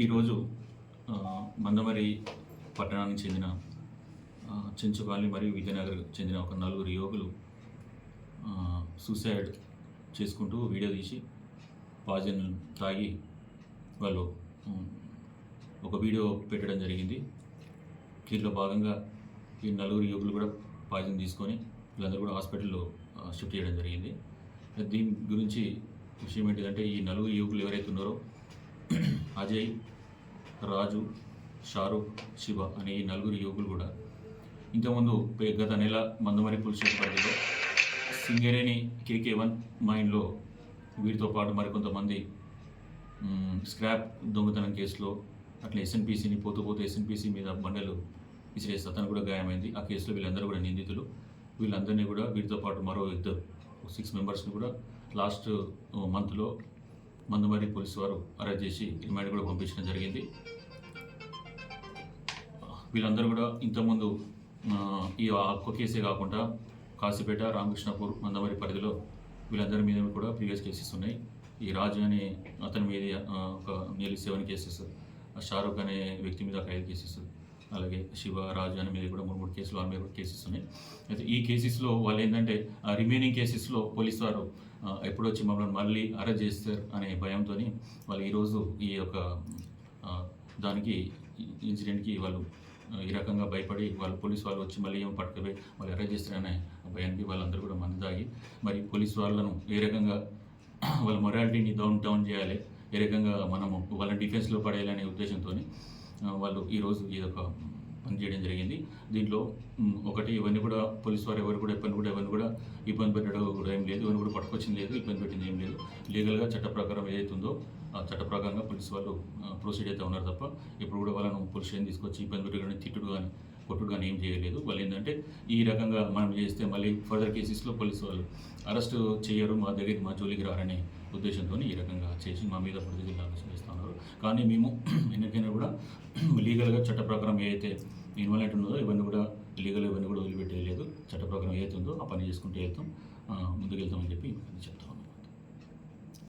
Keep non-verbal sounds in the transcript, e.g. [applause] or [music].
ఈరోజు మందమరి పట్టణానికి చెందిన చెంచుపాలి చెంచుకాలి మరియు విజయనగర్ చెందిన ఒక నలుగురు యువకులు సూసైడ్ చేసుకుంటూ వీడియో తీసి పాజన్ తాగి వాళ్ళు ఒక వీడియో పెట్టడం జరిగింది. దీంట్లో భాగంగా ఈ నలుగురు యువకులు కూడా పాజన్ తీసుకొని వీళ్ళందరూ కూడా హాస్పిటల్లో షిఫ్ట్ చేయడం జరిగింది. దీని గురించి విషయం ఏంటిదంటే ఈ నలుగురు యువకులు ఎవరైతే ఉన్నారో అజయ్ రాజు షారూక్ శివ అనే ఈ నలుగురు యువకులు కూడా ఇంతకుముందు పే- గత నెల మందమరి పోలీస్ పరిధిలో సింగరేణి కేకే వన్ మైన్లో వీరితో పాటు మరికొంతమంది స్క్రాప్ దొంగతనం కేసులో అట్లా ఎస్ఎన్పిసిని పోతూ పోతూ ఎస్ఎన్పిసి మీద బండలు విసిరేసి అతను కూడా గాయమైంది. ఆ కేసులో వీళ్ళందరూ కూడా నిందితులు. వీళ్ళందరినీ కూడా వీరితో పాటు మరో ఇద్దరు సిక్స్ మెంబర్స్ని కూడా లాస్ట్ మంత్లో మందమరి పోలీసు వారు అరెస్ట్ చేసి రిమాండ్ కూడా పంపించడం జరిగింది. వీళ్ళందరూ కూడా ఇంతకుముందు ఈ ఒక్క కేసే కాకుండా కాశీపేట రామకృష్ణపూర్ మందమరి పరిధిలో వీళ్ళందరి మీద కూడా ప్రీవియస్ కేసెస్ ఉన్నాయి. ఈ రాజు అనే అతని మీద ఒక నియర్లీ సెవెన్ కేసెస్ షారూఖ్ అనే వ్యక్తి మీద ఒక ఐదు కేసెస్. అలాగే శివ రాజు అని మీద కూడా మూడు మూడు కేసులు వాళ్ళ మీద కూడా కేసెస్ ఉన్నాయి. అయితే ఈ కేసెస్లో వాళ్ళు ఏంటంటే ఆ రిమైనింగ్ కేసెస్లో పోలీస్ వారు ఎప్పుడొచ్చి ఎప్పుడు వచ్చి మమ్మల్ని మళ్ళీ అరెస్ట్ చేస్తారు అనే భయంతో వాళ్ళు ఈరోజు ఈ యొక్క దానికి ఇన్సిడెంట్కి వాళ్ళు ఈ రకంగా భయపడి వాళ్ళు పోలీస్ వాళ్ళు వచ్చి మళ్ళీ ఏమో పట్టుకుపోయి వాళ్ళు అరెస్ట్ చేస్తారనే భయానికి వాళ్ళందరూ కూడా మందు తాగి మరి పోలీస్ వాళ్ళను ఏ రకంగా వాళ్ళ మొరాలిటీని డౌన్ డౌన్ చేయాలి ఏ రకంగా మనము వాళ్ళని డిఫెన్స్లో పడేయాలనే ఉద్దేశంతో వాళ్ళు ఈరోజు ఈ యొక్క పని చేయడం జరిగింది. దీంట్లో ఒకటి ఇవన్నీ కూడా పోలీస్ వారు ఎవరు కూడా ఇబ్బంది కూడా ఎవరిని కూడా ఇబ్బంది పెట్టడం కూడా ఏం లేదు. ఇవన్నీ కూడా పట్టుకొచ్చింది లేదు ఇబ్బంది పెట్టింది ఏం లేదు. లీగల్గా చట్ట ప్రకారం ఏదైతే ఉందో ఆ చట్ట ప్రకారంగా పోలీస్ వాళ్ళు ప్రొసీడ్ అయితే ఉన్నారు తప్ప ఇప్పుడు కూడా వాళ్ళను పోలీస్ స్టేషన్ తీసుకొచ్చి ఇబ్బంది పెట్టడం కానీ తిట్టుడు కానీ కొట్టుడు కానీ ఏం చేయలేదు. వాళ్ళు ఏంటంటే ఈ రకంగా మనం చేస్తే మళ్ళీ ఫర్దర్ కేసెస్లో పోలీసు వాళ్ళు అరెస్ట్ చేయరు మా దగ్గరికి మా జోలికి రారనే ఉద్దేశంతో ఈ రకంగా చేసి మా మీద ప్రతి జిల్లాలో చేస్తున్నారు కానీ మేము [clears throat] ఎన్నికైనా కూడా [clears throat] లీగల్గా చట్ట ప్రకారం ఏదైతే ఇన్వాల్వ్ ఉన్నదో ఇవన్నీ కూడా లీగల్ ఇవన్నీ కూడా వదిలిపెట్టేయలేదు. చట్ట ప్రకారం ఏదైతే ఉందో ఆ పని చేసుకుంటూ వెళ్తాం. ముందుకెళ్తామని ముందుకు వెళ్తామని చెప్పి చెప్తాం